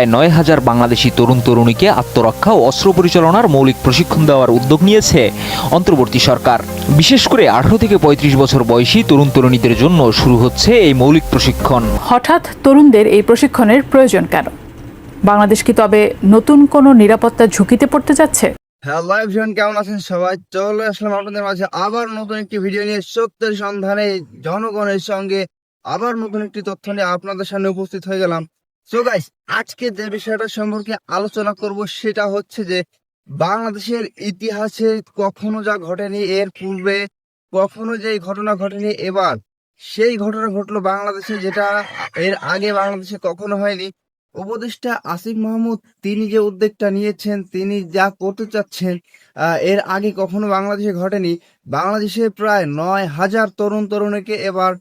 প্রায় নয় হাজার বাংলাদেশি তরুণ তরুণীকে আত্মরক্ষা ও অস্ত্র পরিচালনার মৌলিক প্রশিক্ষণ দেওয়ার উদ্যোগ নিয়েছে অন্তর্বর্তী সরকার। বিশেষ করে আঠারো থেকে পঁয়ত্রিশ বছর বয়সী তরুণ তরুণীদের জন্য শুরু হচ্ছে এই মৌলিক প্রশিক্ষণ। হঠাৎ তরুণদের এই প্রশিক্ষণের প্রয়োজন কেন? বাংলাদেশ কি তবে নতুন কোনো নিরাপত্তা ঝুঁকিতে পড়তে যাচ্ছে? হ্যালো এভরিওয়ান কেমন আছেন সবাই? চলে আসলাম আপনাদের মাঝে আবার নতুন একটি ভিডিও নিয়ে। সত্যের সন্ধানে জনগণের সঙ্গে আবার নতুন একটি তথ্য নিয়ে আপনাদের সামনে উপস্থিত হয়ে গেলাম। গাইস আজকে যে বিষয়টা সম্পর্কে আলোচনা করব সেটা হচ্ছে যে বাংলাদেশের ইতিহাসে কখনো যা ঘটেনি, এর পূর্বে কখনো যে ঘটনা ঘটেনি, এবার সেই ঘটনা ঘটলো বাংলাদেশে যেটা এর আগে বাংলাদেশে কখনো হয়নি। উপদেষ্টা আসিফ মাহমুদ, তিনি যে উদ্যোগটা নিয়েছেন, তিনি যা করতে চাচ্ছেন এর আগে কখনো বাংলাদেশে ঘটেনি। বাংলাদেশে প্রায় নয় হাজার তরুণ তরুণীকে এবার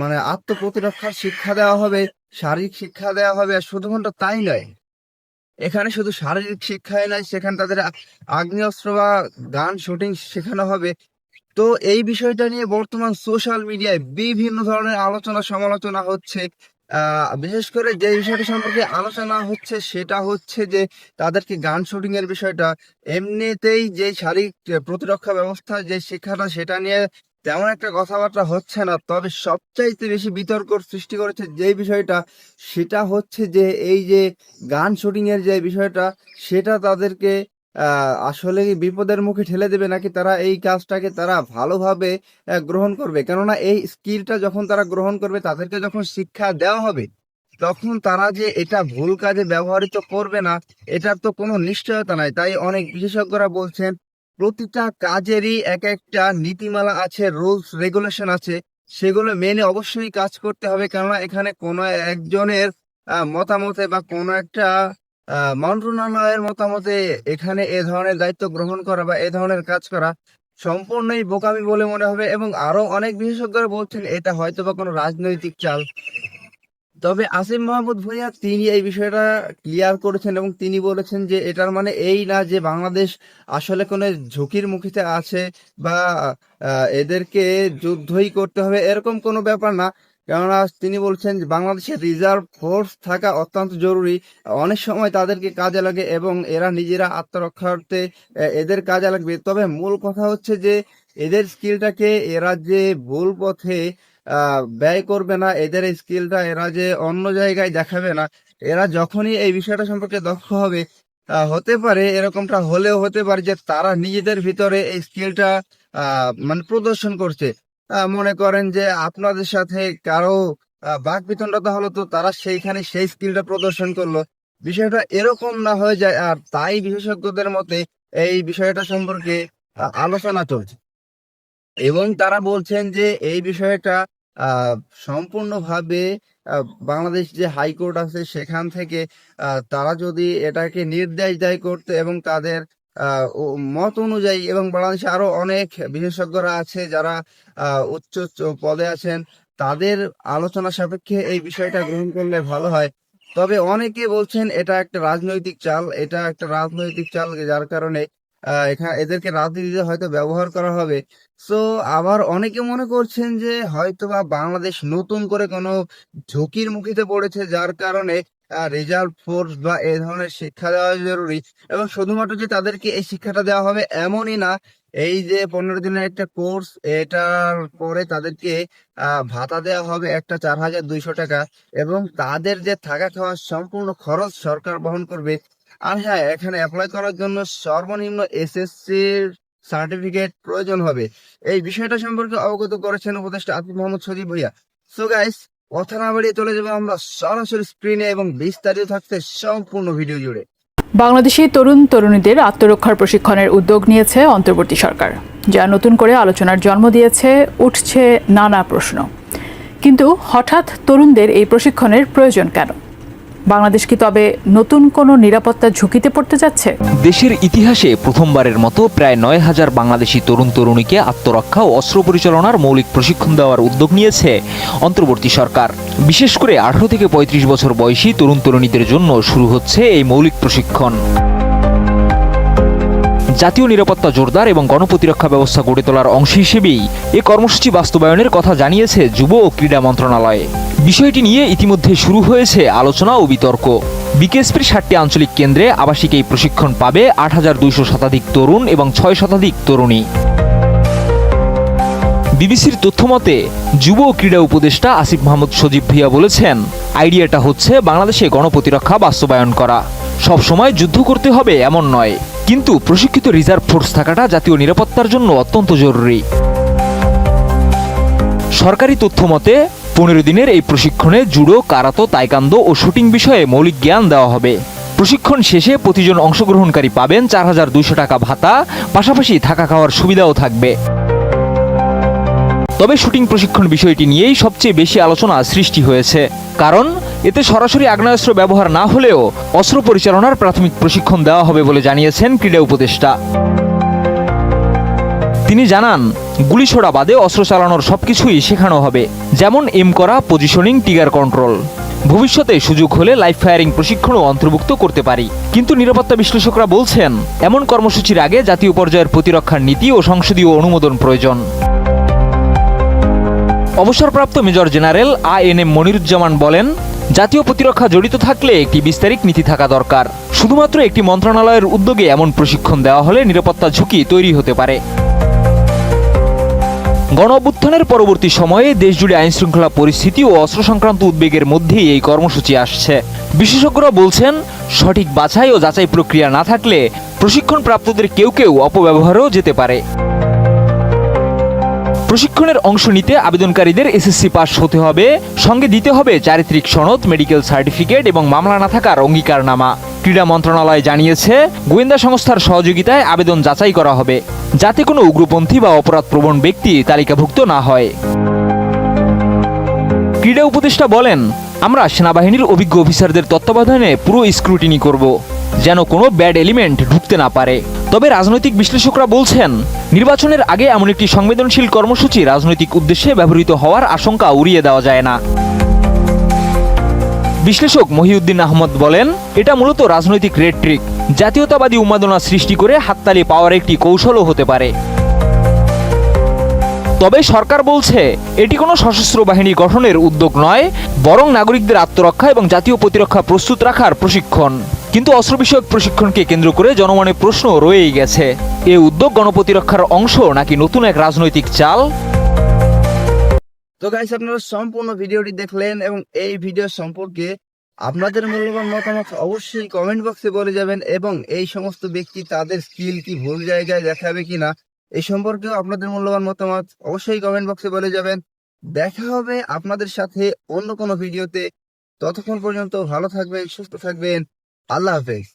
মানে আত্মপ্রতিরক্ষার শিক্ষা দেওয়া হবে, শারীরিক শিক্ষা দেওয়া হবে শুধুমাত্র তাই নয়, এখানে শুধু শারীরিক শিক্ষাই নয়, সেখানে তাদের আগ্নেয়াস্ত্র বা গান শুটিং শেখানো হবে। তো এই বিষয়টা নিয়ে বর্তমান সোশ্যাল মিডিয়ায় বিভিন্ন ধরনের আলোচনা সমালোচনা হচ্ছে। বিশেষ করে যে বিষয়টা সম্পর্কে আলোচনা হচ্ছে, সেটা হচ্ছে যে তাদেরকে গান শুটিং এর বিষয়টা। এমনিতেই যে শারীরিক প্রতিরক্ষা ব্যবস্থা যে শিক্ষাটা, সেটা নিয়ে তেমন একটা কথাবার্তা হচ্ছে না। তবে সবচাইতে বেশি বিতর্ক সৃষ্টি করেছে যে বিষয়টা, সেটা হচ্ছে যে এই যে গান শুটিং এর যে বিষয়টা, সেটা তাদেরকে আসলে বিপদের মুখে ঠেলে দেবে নাকি তারা এই কাজটাকে তারা ভালোভাবে গ্রহণ করবে? কেননা এই স্কিলটা যখন তারা গ্রহণ করবে, তাদেরকে যখন শিক্ষা দেওয়া হবে, তখন তারা যে এটা ভুল কাজে ব্যবহৃত করবে না এটার তো কোনো নিশ্চয়তা নাই। তাই অনেক বিশেষজ্ঞরা বলছেন, প্রতিটা কাজেরই এক একটা নীতিমালা আছে রুলস রেগুলেশন আছে। সেগুলো মেনে অবশ্যই কাজ করতে হবে। কেননা এখানে কোনো একজনের মতামতে বা কোনো একটা মন্ত্রণালয়ের মতামতে এখানে এ ধরনের দায়িত্ব গ্রহণ করা বা এ ধরনের কাজ করা সম্পূর্ণই বোকামি বলে মনে হবে এবং আরও অনেক বিশেষজ্ঞরা বলছেন এটা হয়তো বা কোনো রাজনৈতিক চাল। তবে আসিফ মাহমুদ ভুঁইয়া তিনি এই বিষয়টা ক্লিয়ার করেছেন এবং তিনি বলেছেন যে এটার মানে এই না যে বাংলাদেশ আসলে কোনো ঝুঁকির মুখিতে আছে বা এদেরকে যুদ্ধই করতে হবে, এরকম কোনো ব্যাপার না। কেননা তিনি বলছেন যে বাংলাদেশের রিজার্ভ ফোর্স থাকা অত্যন্ত জরুরি। অনেক সময় তাদেরকে কাজে লাগে এবং এরা নিজেরা আত্মরক্ষার্থে এদের কাজে লাগবে। তবে মূল কথা হচ্ছে যে এদের স্কিলটাকে এরা যে ভুল পথে ব্যয় করবে না, এদের এই স্কিলটা এরা যে অন্য জায়গায় দেখাবে না, এরা যখনই এই বিষয়টা সম্পর্কে দক্ষ হবে হতে পারে, এরকমটা হলেও হতে পারে যে তারা নিজেদের ভিতরে এই স্কিলটা মানে প্রদর্শন করছে। মনে করেন যে আপনাদের সাথে কারও বাক বিতণ্ডতা হলো তো তারা সেইখানে সেই স্কিলটা প্রদর্শন করল। বিষয়টা এরকম না হয়ে যায়, আর তাই বিশেষজ্ঞদের মতে এই বিষয়টা সম্পর্কে আলোচনা চলছে। এবং তারা বলছেন যে এই বিষয়টা সম্পূর্ণভাবে বাংলাদেশ যে হাইকোর্ট আছে সেখান থেকে তারা যদি এটাকে নির্দেশ দেয় করতে এবং তাদের মত অনুযায়ী এবং বাংলাদেশে আরও অনেক বিশেষজ্ঞরা আছে যারা উচ্চ পদে আছেন, তাদের আলোচনা সাপেক্ষে এই বিষয়টা গ্রহণ করলে ভালো হয়। তবে অনেকে বলছেন এটা একটা রাজনৈতিক চাল, এটা একটা রাজনৈতিক চাল যার কারণে এখানে এদেরকে রাজনীতিতে হয়তো ব্যবহার করা হবে। সো, আবার অনেকে মনে করছেন যে হয়তোবা বাংলাদেশ নতুন করে কোনো ঝুঁকির মুখিতে পড়েছে যার কারণে রিজার্ভ ফোর্স বা এ ধরনের শিক্ষা দেওয়া জরুরি। এবং শুধুমাত্র যে তাদেরকে এই শিক্ষাটা দেওয়া হবে এমনই না, এই যে পনেরো দিনের একটা কোর্স এটার পরে তাদেরকে ভাতা দেওয়া হবে একটা চার হাজার দুইশো টাকা এবং তাদের যে থাকা খাওয়ার সম্পূর্ণ খরচ সরকার বহন করবে। আর হ্যাঁ এখানে অ্যাপ্লাই করার জন্য সর্বনিম্ন এসএসসির সার্টিফিকেট প্রয়োজন হবে। এই বিষয়টা সম্পর্কে অবগত করেছেন উপদেষ্টা আতিফ মোহাম্মদ সজিব ভুইয়া। সো গাইস কথা না বাড়িয়ে চলে যাব আমরা সরাসরি স্ক্রিনে এবং বিস্তারিত থাকতে সম্পূর্ণ ভিডিও জুড়ে। বাংলাদেশি তরুণ তরুণীদের আত্মরক্ষার প্রশিক্ষণের উদ্যোগ নিয়েছে অন্তর্বর্তী সরকার, যা নতুন করে আলোচনার জন্ম দিয়েছে, উঠছে নানা প্রশ্ন। কিন্তু হঠাৎ তরুণদের এই প্রশিক্ষণের প্রয়োজন কেন? বাংলাদেশ কি তবে নতুন কোনো নিরাপত্তা ঝুঁকিতে পড়তে যাচ্ছে? দেশের ইতিহাসে প্রথমবারের মতো প্রায় নয় হাজার বাংলাদেশি তরুণ তরুণীকে আত্মরক্ষা ও অস্ত্র পরিচালনার মৌলিক প্রশিক্ষণ দেওয়ার উদ্যোগ নিয়েছে অন্তর্বর্তী সরকার। বিশেষ করে আঠারো থেকে পঁয়ত্রিশ বছর বয়সী তরুণ তরুণীদের জন্য শুরু হচ্ছে এই মৌলিক প্রশিক্ষণ। জাতীয় নিরাপত্তা জোরদার এবং গণপ্রতিরক্ষা ব্যবস্থা গড়ে তোলার অংশ হিসেবেই এ কর্মসূচি বাস্তবায়নের কথা জানিয়েছে যুব ও ক্রীড়া মন্ত্রণালয়। বিষয়টি নিয়ে ইতিমধ্যে শুরু হয়েছে আলোচনা ও বিতর্ক। বিকেএসপির ষাটটি আঞ্চলিক কেন্দ্রে আবাসিক এই প্রশিক্ষণ পাবে আট হাজার দুইশো শতাধিক তরুণ এবং ছয় শতাধিক তরুণী। বিবিসির তথ্যমতে যুব ও ক্রীড়া উপদেষ্টা আসিফ মাহমুদ সজীব ভিয়া বলেছেন, আইডিয়াটা হচ্ছে বাংলাদেশে গণপ্রতিরক্ষা বাস্তবায়ন করা। সব সময় যুদ্ধ করতে হবে এমন নয়। কিন্তু প্রশিক্ষিত রিজার্ভ ফোর্স থাকাটা জাতীয় নিরাপত্তার জন্য অত্যন্ত জরুরি। সরকারি তথ্য মতে, পনেরো দিনের এই প্রশিক্ষণে জুডো, কারাতো, তাইকান্দো ও শুটিং বিষয়ে মৌলিক জ্ঞান দেওয়া হবে। প্রশিক্ষণ শেষে প্রতিজন অংশগ্রহণকারী পাবেন চার হাজার দুইশো টাকা ভাতা, পাশাপাশি থাকা খাওয়ার সুবিধাও থাকবে। তবে শুটিং প্রশিক্ষণ বিষয়টি নিয়েই সবচেয়ে বেশি আলোচনা সৃষ্টি হয়েছে। কারণ এতে সরাসরি আগ্নেয়াস্ত্র ব্যবহার না হলেও অস্ত্র পরিচালনার প্রাথমিক প্রশিক্ষণ দেওয়া হবে বলে জানিয়েছেন ক্রীড়া উপদেষ্টা। তিনি জানান গুলি ছোড়া বাদে অস্ত্র চালানোর সবকিছুই শেখানো হবে, যেমন এম করা পজিশনিং টিগার কন্ট্রোল ভবিষ্যতে সুযোগ হলে লাইফ ফায়ারিং প্রশিক্ষণও অন্তর্ভুক্ত করতে পারি। কিন্তু নিরাপত্তা বিশ্লেষকরা বলছেন, এমন কর্মসূচির আগে জাতীয় পর্যায়ের প্রতিরক্ষার নীতি ও সংসদীয় অনুমোদন প্রয়োজন। অবসরপ্রাপ্ত major general A N M Moniruzzaman বলেন জাতীয় প্রতিরক্ষা জড়িত থাকলে একটি বিস্তারিত নীতি থাকা দরকার। শুধুমাত্র একটি মন্ত্রণালয়ের উদ্যোগে এমন প্রশিক্ষণ দেওয়া হলে নিরাপত্তা ঝুঁকি তৈরি হতে পারে। গণ অভ্যুত্থানের পরবর্তী সময়ে দেশজুড়ে আইনশৃঙ্খলা পরিস্থিতি ও অস্ত্র সংক্রান্ত উদ্বেগের মধ্যেই এই কর্মসূচি আসছে। বিশেষজ্ঞরা বলছেন, সঠিক বাছাই ও যাচাই প্রক্রিয়া না থাকলে প্রশিক্ষণ প্রাপ্তদের কেউ কেউ অপব্যবহারও যেতে পারে। প্রশিক্ষণের অংশ নিতে আবেদনকারীদের এসএসসি পাস হতে হবে। সঙ্গে দিতে হবে চারিত্রিক সনদ, মেডিকেল সার্টিফিকেট এবং মামলা না থাকার অঙ্গীকারনামা। ক্রীড়া মন্ত্রণালয় জানিয়েছে, গোয়েন্দা সংস্থার সহযোগিতায় আবেদন যাচাই করা হবে, যাতে কোনো উগ্রপন্থী বা অপরাধপ্রবণ ব্যক্তি তালিকাভুক্ত না হয়। ক্রীড়া উপদেষ্টা বলেন, আমরা সেনাবাহিনীর অভিজ্ঞ অফিসারদের তত্ত্বাবধানে পুরো স্ক্রুটিনি করব, যেন কোনো ব্যাড এলিমেন্ট ঢুকতে না পারে। তবে রাজনৈতিক বিশ্লেষকরা বলছেন, নির্বাচনের আগে এমন একটি সংবেদনশীল কর্মসূচি রাজনৈতিক উদ্দেশ্যে ব্যবহৃত হওয়ার আশঙ্কা উড়িয়ে দেওয়া যায় না। বিশ্লেষক মহিউদ্দিন আহমদ বলেন, এটা মূলত রাজনৈতিক রেড ট্রিক, জাতীয়তাবাদী উন্মাদনা সৃষ্টি করে হাততালি পাওয়ার একটি কৌশলও হতে পারে। তবে সরকার বলছে, এটি কোনো সশস্ত্র বাহিনী গঠনের উদ্যোগ নয়, বরং নাগরিকদের আত্মরক্ষা এবং জাতীয় প্রতিরক্ষা প্রস্তুত রাখার প্রশিক্ষণ। কিন্তু অস্ত্র বিষয়ক প্রশিক্ষণকে কেন্দ্র করে জনমনে প্রশ্ন রয়েই গেছে। এ উদ্যোগ গণপ্রতিরক্ষার অংশ নাকি নতুন এক রাজনৈতিক চাল? তো গাইস আপনারা সম্পূর্ণ ভিডিওটি দেখলেন এবং এই ভিডিও সম্পর্কে আপনাদের মূল্যবান মতামত অবশ্যই কমেন্ট বক্সে বলে যাবেন এবং এই সমস্ত ব্যক্তি তাদের স্কিল কি ভুল জায়গায় দেখাবে কিনা, এই সম্পর্কেও আপনাদের মূল্যবান মতামত অবশ্যই কমেন্ট বক্সে বলে যাবেন। দেখা হবে আপনাদের সাথে অন্য কোনো ভিডিওতে। ততক্ষণ পর্যন্ত ভালো থাকবেন, সুস্থ থাকবেন। আল্লাহ হাফেজ